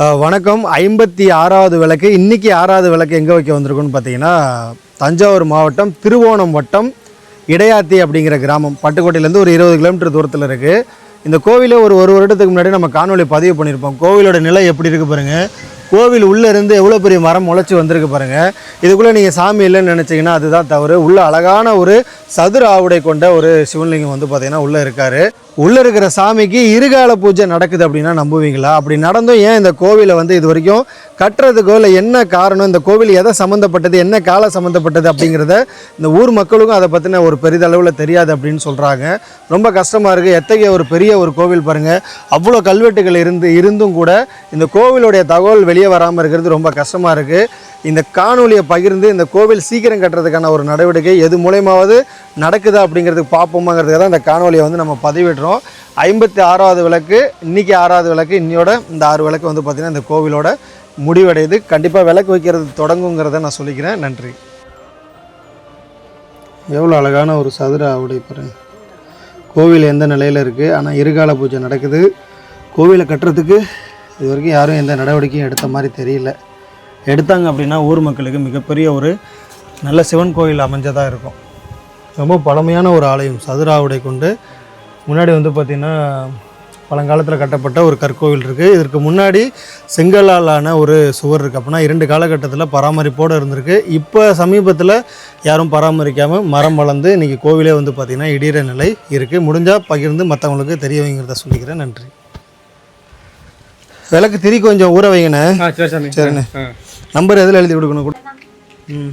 வணக்கம். ஐம்பத்தி ஆறாவது விளக்கு. இன்றைக்கி ஆறாவது விளக்கு எங்கே வைக்க வந்திருக்குன்னு பார்த்தீங்கன்னா தஞ்சாவூர் மாவட்டம் திருவோணம் வட்டம் இடையாத்தி அப்படிங்கிற கிராமம். பட்டுக்கோட்டையிலேருந்து ஒரு இருபது கிலோமீட்டர் தூரத்தில் இருக்குது இந்த கோவிலை ஒரு ஒரு வருடத்துக்கு முன்னாடி நம்ம காணொலி பதிவு பண்ணியிருப்போம். கோவிலோட நிலை எப்படி இருக்குது பாருங்கள் கோவில் உள்ளேருந்து எவ்வளோ பெரிய மரம் முளைச்சி வந்திருக்கு பாருங்கள் இதுக்குள்ளே நீங்கள் சாமி இல்லைன்னு நினச்சிங்கன்னா அதுதான் தவறு. உள்ள அழகான ஒரு சதுர ஆவுடை கொண்ட ஒரு சிவன்லிங்கம் வந்து பார்த்திங்கன்னா உள்ளே இருக்காரு. உள்ளே இருக்கிற சாமிக்கு இருகால பூஜை நடக்குது அப்படின்னா நம்புவீங்களா? அப்படி நடந்தும் ஏன் இந்த கோவிலை வந்து இது வரைக்கும் கட்டுறதுக்கோ இல்லை என்ன காரணம் இந்த கோவில் எதை சம்மந்தப்பட்டது என்ன கால சம்மந்தப்பட்டது அப்படிங்கிறத இந்த ஊர் மக்களுக்கும் அதை பற்றின ஒரு பெரிதளவில் தெரியாது அப்படின்னு சொல்கிறாங்க ரொம்ப கஷ்டமாக இருக்குது எத்தகைய ஒரு பெரிய ஒரு கோவில் பாருங்கள் அவ்வளோ கல்வெட்டுகள் இருந்து இருந்தும் கூட இந்த கோவிலுடைய தகவல் வெளியே வராமல் இருக்கிறது ரொம்ப கஷ்டமாக இருக்குது இந்த காணொலியை பகிர்ந்து இந்த கோவில் சீக்கிரம் கட்டுறதுக்கான ஒரு நடவடிக்கை எது மூலயமாவது நடக்குதா அப்படிங்கிறதுக்கு பார்ப்போமாங்கிறதுக்காக தான் இந்த காணொலியை வந்து நம்ம பதிவிடுறோம். ஐம்பத்தி ஆறாவது விளக்கு இன்றைக்கி ஆறாவது விளக்கு இன்னையோட இந்த ஆறு விளக்கு வந்து பார்த்திங்கன்னா இந்த கோவிலோட முடிவடையுது. கண்டிப்பாக விளக்கு வைக்கிறது தொடங்குங்கிறத நான் சொல்லிக்கிறேன். நன்றி. எவ்வளோ அழகான ஒரு சதுர ஆவுடை கோவில் எந்த நிலையில் இருக்குது ஆனால் இருகால பூஜை நடக்குது. கோவிலை கட்டுறதுக்கு இது வரைக்கும் யாரும் எந்த நடவடிக்கையும் எடுத்த மாதிரி தெரியல. எடுத்தாங்க அப்படின்னா ஊர் மக்களுக்கு மிகப்பெரிய ஒரு நல்ல சிவன் கோவில் அமைஞ்சதாக இருக்கும். ரொம்ப பழமையான ஒரு ஆலயம் சதுர ஆவுடை கொண்டு முன்னாடி வந்து பார்த்திங்கன்னா பழங்காலத்தில் கட்டப்பட்ட ஒரு கற்கோவில் இருக்குது இதற்கு முன்னாடி செங்கலாலான ஒரு சுவர் இருக்குது அப்படின்னா இரண்டு காலகட்டத்தில் பராமரிப்போடு இருந்திருக்கு. இப்போ சமீபத்தில் யாரும் பராமரிக்காமல் மரம் வளர்ந்து இன்றைக்கி கோவிலே வந்து பார்த்திங்கன்னா இடிகிற நிலை இருக்குது முடிஞ்சால் பகிர்ந்து மற்றவங்களுக்கு தெரிய வைங்கிறத சொல்லிக்கிறேன். நன்றி. விளக்கு திரி கொஞ்சம் ஊற வைங்கண்ணே. ஆ சரி சாமி. சரிண்ணே. நம்பர் எதில் எழுதி கொடுக்கணும்? கொடு ம்.